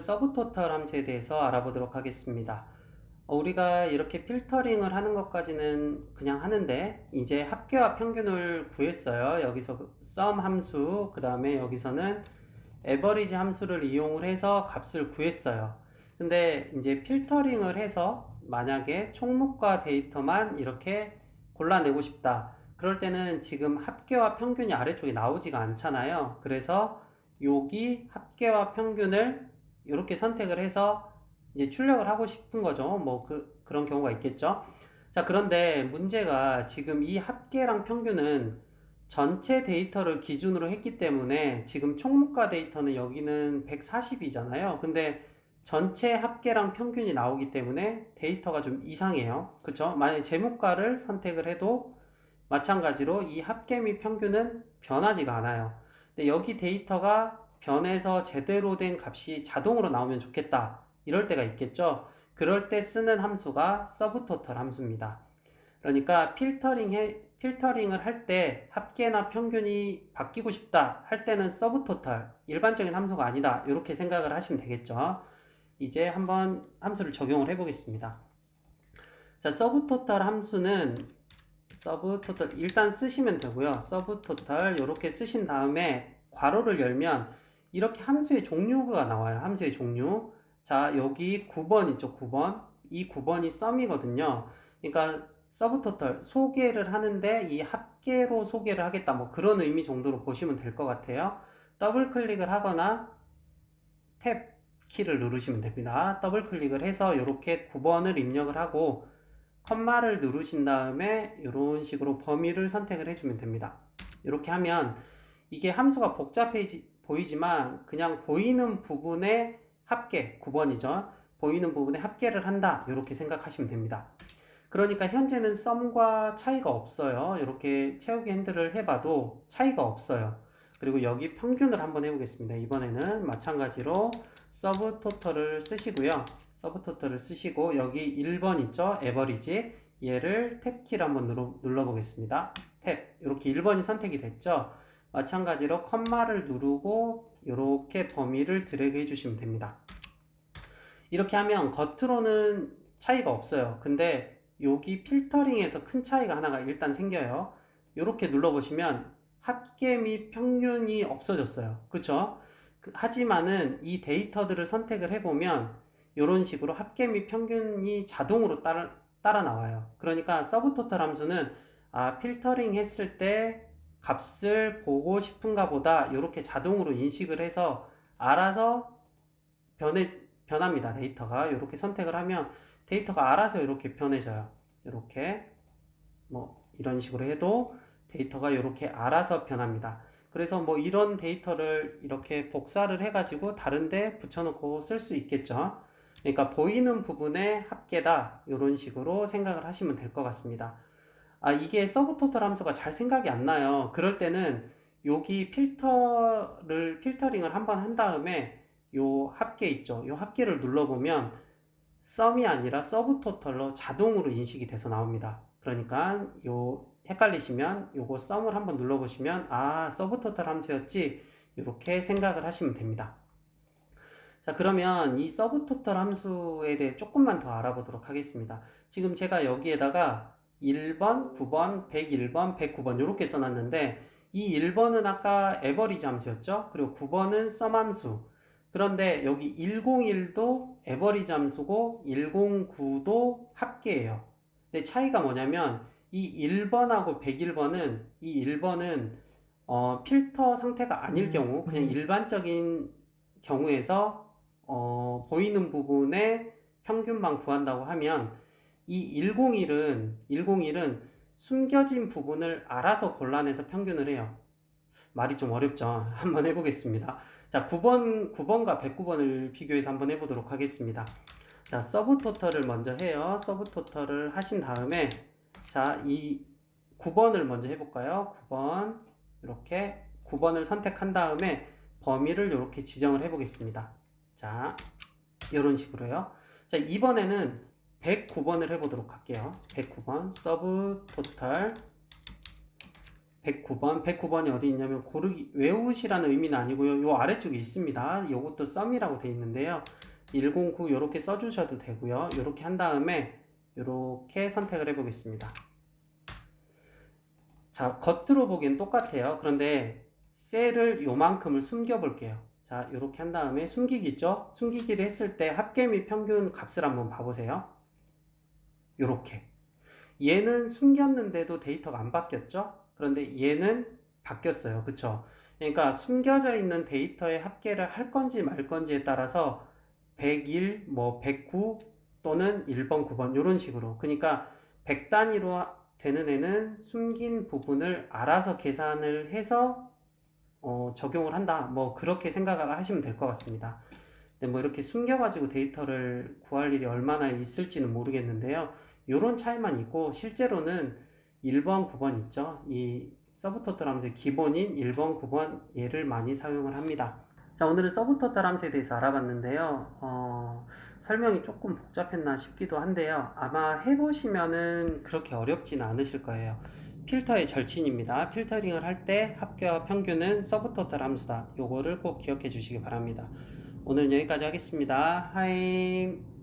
서브토탈 함수에 대해서 알아보도록 하겠습니다. 어, 우리가 이렇게 필터링을 하는 것까지는 그냥 하는데 이제 합계와 평균을 구했어요. 여기서 그 sum 함수, 그 다음에 여기서는 average 함수를 이용을 해서 값을 구했어요. 근데 이제 필터링을 해서 만약에 총목과 데이터만 이렇게 골라내고 싶다. 그럴 때는 지금 합계와 평균이 아래쪽에 나오지가 않잖아요. 그래서 여기 합계와 평균을 이렇게 선택을 해서 이제 출력을 하고 싶은 거죠. 뭐 그, 그런 경우가 있겠죠. 자, 그런데 문제가 지금 이 합계랑 평균은 전체 데이터를 기준으로 했기 때문에 지금 총무가 데이터는 여기는 140이잖아요. 근데 전체 합계랑 평균이 나오기 때문에 데이터가 좀 이상해요. 그쵸? 만약에 제목가를 선택을 해도 마찬가지로 이 합계 및 평균은 변하지가 않아요. 근데 여기 데이터가 변해서 제대로 된 값이 자동으로 나오면 좋겠다. 이럴 때가 있겠죠. 그럴 때 쓰는 함수가 서브토탈 함수입니다. 그러니까 필터링 해, 필터링을 할 때 합계나 평균이 바뀌고 싶다 할 때는 서브토탈 일반적인 함수가 아니다. 이렇게 생각을 하시면 되겠죠. 이제 한번 함수를 적용을 해 보겠습니다. 자, 서브토탈 함수는 서브토탈 일단 쓰시면 되고요. 서브토탈 이렇게 쓰신 다음에 괄호를 열면 이렇게 함수의 종류가 나와요. 함수의 종류. 자, 여기 9번 있죠. 9번. 이 9번이 썸이거든요. 그러니까 서브토탈 소개를 하는데 이 합계로 소개를 하겠다. 뭐 그런 의미 정도로 보시면 될 것 같아요. 더블 클릭을 하거나 탭 키를 누르시면 됩니다. 더블 클릭을 해서 이렇게 9번을 입력을 하고 컴마를 누르신 다음에 이런 식으로 범위를 선택을 해주면 됩니다. 이렇게 하면 이게 함수가 복잡해지 보이지만 그냥 보이는 부분에 합계 9번이죠. 보이는 부분에 합계를 한다. 이렇게 생각하시면 됩니다. 그러니까 현재는 썸과 차이가 없어요. 이렇게 채우기 핸들을 해봐도 차이가 없어요. 그리고 여기 평균을 한번 해보겠습니다. 이번에는 마찬가지로 서브 토탈을 쓰시고요. 서브 토탈을 쓰시고 여기 1번 있죠? 에버리지 얘를 탭키를 한번 눌러, 눌러보겠습니다. 탭 이렇게 1번이 선택이 됐죠? 마찬가지로 컴마를 누르고 이렇게 범위를 드래그 해주시면 됩니다. 이렇게 하면 겉으로는 차이가 없어요. 근데 여기 필터링에서 큰 차이가 하나가 일단 생겨요. 이렇게 눌러보시면 합계 및 평균이 없어졌어요. 그쵸? 그- 하지만은 이 데이터들을 선택을 해보면 이런 식으로 합계 및 평균이 자동으로 따라, 따라 나와요. 그러니까 서브토탈 함수는 아, 필터링 했을 때 값을 보고 싶은가 보다 이렇게 자동으로 인식을 해서 알아서 변해, 변합니다. 데이터가 이렇게 선택을 하면 데이터가 알아서 이렇게 변해져요. 이렇게 뭐 이런 식으로 해도 데이터가 이렇게 알아서 변합니다. 그래서 뭐 이런 데이터를 이렇게 복사를 해 가지고 다른데 붙여놓고 쓸 수 있겠죠. 그러니까 보이는 부분의 합계다 이런 식으로 생각을 하시면 될 것 같습니다. 아 이게 서브 토탈 함수가 잘 생각이 안 나요. 그럴 때는 여기 필터를 필터링을 한번 한 다음에 요 합계 있죠. 요 합계를 눌러보면 썸이 아니라 서브 토탈로 자동으로 인식이 돼서 나옵니다. 그러니까 요 헷갈리시면 요거 썸을 한번 눌러보시면 아 서브 토탈 함수였지 이렇게 생각을 하시면 됩니다. 자 그러면 이 서브 토탈 함수에 대해 조금만 더 알아보도록 하겠습니다. 지금 제가 여기에다가 1번, 9번, 101번, 109번 이렇게 써놨는데 이 1번은 아까 에버리지 함수였죠? 그리고 9번은 썸 함수 그런데 여기 101도 에버리지 함수고 109도 합계예요. 근데 차이가 뭐냐면 이 1번하고 101번은 이 1번은 어, 필터 상태가 아닐 경우 그냥 일반적인 경우에서 어, 보이는 부분에 평균만 구한다고 하면 이 101은 101은 숨겨진 부분을 알아서 골라내서 평균을 해요. 말이 좀 어렵죠. 한번 해보겠습니다. 자, 9번, 9번과 109번을 비교해서 한번 해보도록 하겠습니다. 자, 서브 토탈을 먼저 해요. 서브 토탈을 하신 다음에, 자, 이 9번을 먼저 해볼까요? 9번. 이렇게 9번을 선택한 다음에 범위를 이렇게 지정을 해보겠습니다. 자, 이런 식으로요. 자, 이번에는 109번을 해보도록 할게요. 109번, 서브 토탈 109번, 109번이 어디 있냐면 고르기 외우시라는 의미는 아니고요. 요 아래쪽에 있습니다. 요것도 썸이라고 돼 있는데요. 109 요렇게 써주셔도 되고요. 요렇게 한 다음에 요렇게 선택을 해보겠습니다. 자, 겉으로 보기엔 똑같아요. 그런데 셀을 요만큼을 숨겨 볼게요. 자, 요렇게 한 다음에 숨기기 있죠? 숨기기를 했을 때 합계 및 평균 값을 한번 봐보세요. 요렇게. 얘는 숨겼는데도 데이터가 안 바뀌었죠? 그런데 얘는 바뀌었어요. 그쵸? 그러니까 숨겨져 있는 데이터의 합계를 할 건지 말 건지에 따라서 101, 뭐 109 또는 1번, 9번 이런 식으로. 그러니까 100 단위로 되는 애는 숨긴 부분을 알아서 계산을 해서 어, 적용을 한다. 뭐 그렇게 생각을 하시면 될 것 같습니다. 근데 뭐 이렇게 숨겨가지고 데이터를 구할 일이 얼마나 있을지는 모르겠는데요. 요런 차이만 있고 실제로는 1번, 9번 있죠. 이 서브토탈 함수의 기본인 1번, 9번 얘를 많이 사용을 합니다. 자, 오늘은 서브토탈 함수에 대해서 알아봤는데요. 어, 설명이 조금 복잡했나 싶기도 한데요. 아마 해보시면은 그렇게 어렵지는 않으실 거예요. 필터의 절친입니다. 필터링을 할 때 합계와 평균은 서브토탈 함수다. 요거를 꼭 기억해 주시기 바랍니다. 오늘은 여기까지 하겠습니다. 하임.